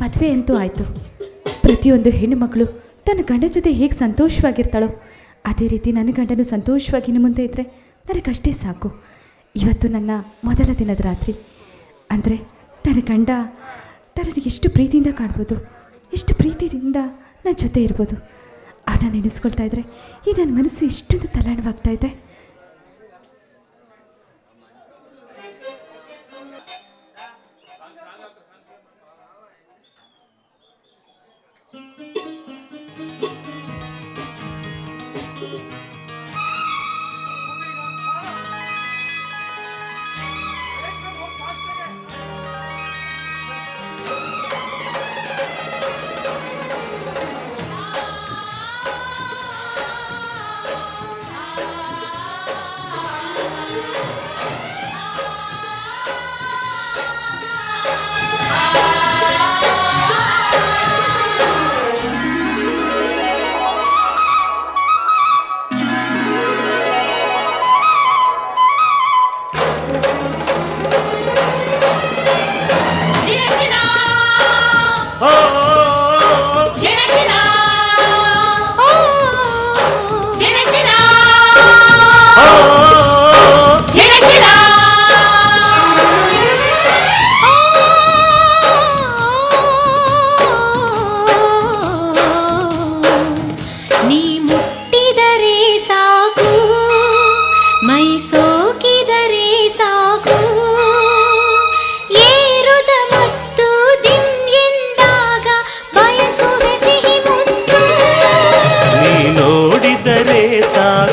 ಮದುವೆ ಅಂತೂ ಆಯಿತು. ಪ್ರತಿಯೊಂದು ಹೆಣ್ಣುಮಗಳು ತನ್ನ ಗಂಡ ಜೊತೆ ಹೇಗೆ ಸಂತೋಷವಾಗಿರ್ತಾಳೋ, ಅದೇ ರೀತಿ ನನ್ನ ಗಂಡನು ಸಂತೋಷವಾಗಿ ಇನ್ನು ಮುಂದೆ ಇದ್ದರೆ ನನಗಷ್ಟೇ ಸಾಕು. ಇವತ್ತು ನನ್ನ ಮೊದಲ ದಿನದ ರಾತ್ರಿ. ಅಂದರೆ ತನ್ನ ಗಂಡ ತನಗೆ ಎಷ್ಟು ಪ್ರೀತಿಯಿಂದ ಕಾಣ್ಬೋದು, ಎಷ್ಟು ಪ್ರೀತಿಯಿಂದ ನನ್ನ ಜೊತೆ ಇರ್ಬೋದು. ಅವನ್ನ ನೆನೆಸ್ಕೊಳ್ತಾ ಇದ್ದರೆ ಈ ನನ್ನ ಮನಸ್ಸು ಎಷ್ಟೊಂದು ತಲ್ಲಣವಾಗ್ತಾ ಇದೆ.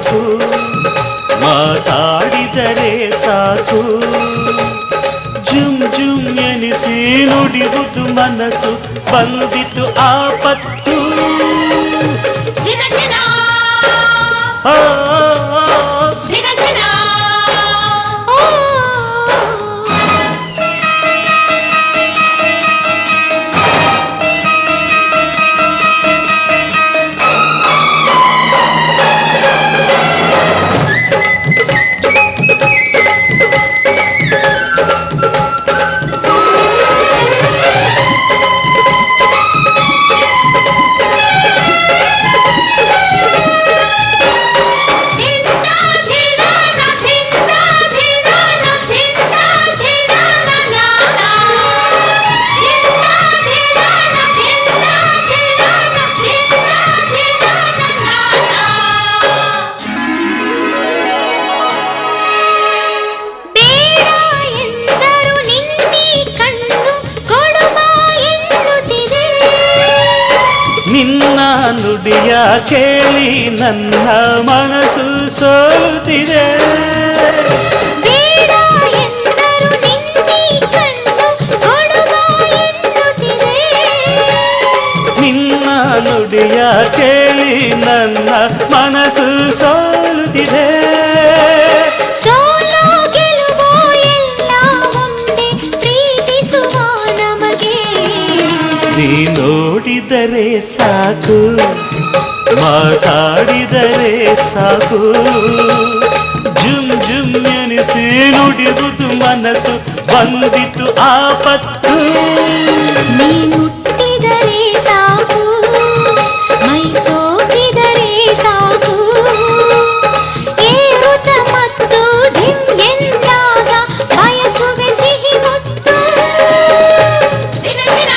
ಸಾಕು ಮಾತಾಡಿದರೆ ಸಾಕು ಜುಮ್ ಜುಮ್ ಎನಿಸಿ ನುಡಿಯುವುದು ಮನಸ್ಸು ಬಂದಿತು ಆಪತ್ತು ದಿನ ದಿನ ಆ, ನುಡಿಯ ಕೇಳಿ ನನ್ನ ಮನಸ್ಸು ಸೋತಿದೆ ನಿನ್ನ ನುಡಿಯ ಕೇಳಿ ನನ್ನ ಮನಸ್ಸು ಸೋಲುತ್ತಿದೆ. ಸಾಕು. ಮಾತಾಡಿದರೆ ಸಾಕು. ಜುಮ್ ಜುಮ್ ಎನಿಸಿ ನುಡಿಯುವುದು ಮನಸ್ಸು ಬಂದಿತು ಆಪತ್ತು. ಮುಟ್ಟಿದರೆ ಸಾಕು. ಮೈ ಸೋಕಿದರೆ ಸಾಕು. ಏರುತ್ತ ಮತ್ತು ಧಿಂ ಎಂದಾಗ ಬಯಸುವೆ ಸಿಹಿ ಮುತ್ತು. ದಿನ ದಿನ.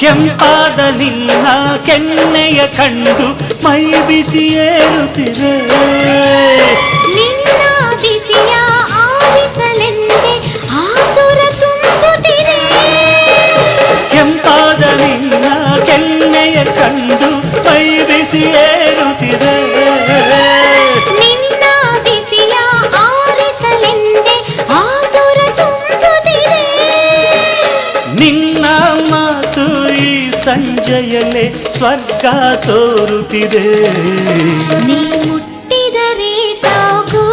ಕೆಂಪಾದ ನಿನ್ನ ಕೆನ್ನೆಯ ಕಂಡು ಮೈ ಬಿಸಿ ಏರುತ್ತಿದೆ. ಸ್ವರ್ಗ ತೋರುತ್ತಿದೆ ನೀ ಮುಟ್ಟಿದರೆ ಸಾಕು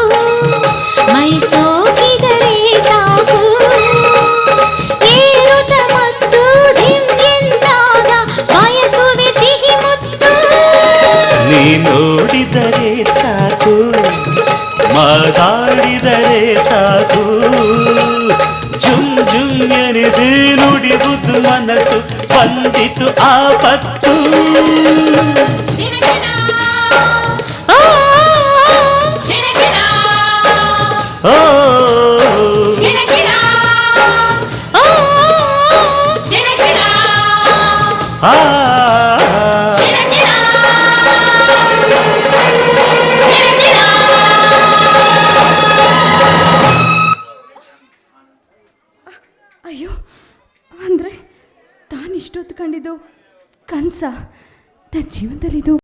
ಮೈ ಸೋಕಿದರೆ ಸಾಕು ಏರುತ್ತ ಮತ್ತು ಧಿಮ್ ಎಂದಾಗ ಬಯಸುವೆ ಸಿಹಿ ಮುತ್ತು ನೀ ನೋಡಿದರೆ ಸಾಕು ಮಾತಾಡಿದರೆ ಸಾಕು ಜುಮ್ ಜುಮ್ ಎನಿಸಿ ನುಡಿಗುದು ಮನಸ್ಸು ಬಂದಿತು ಆಪತ್ತು ಓ ಓ ಓ ಆ ಕನಸ ನನ್ನ ಜೀವನದಲ್ಲಿ ಇದು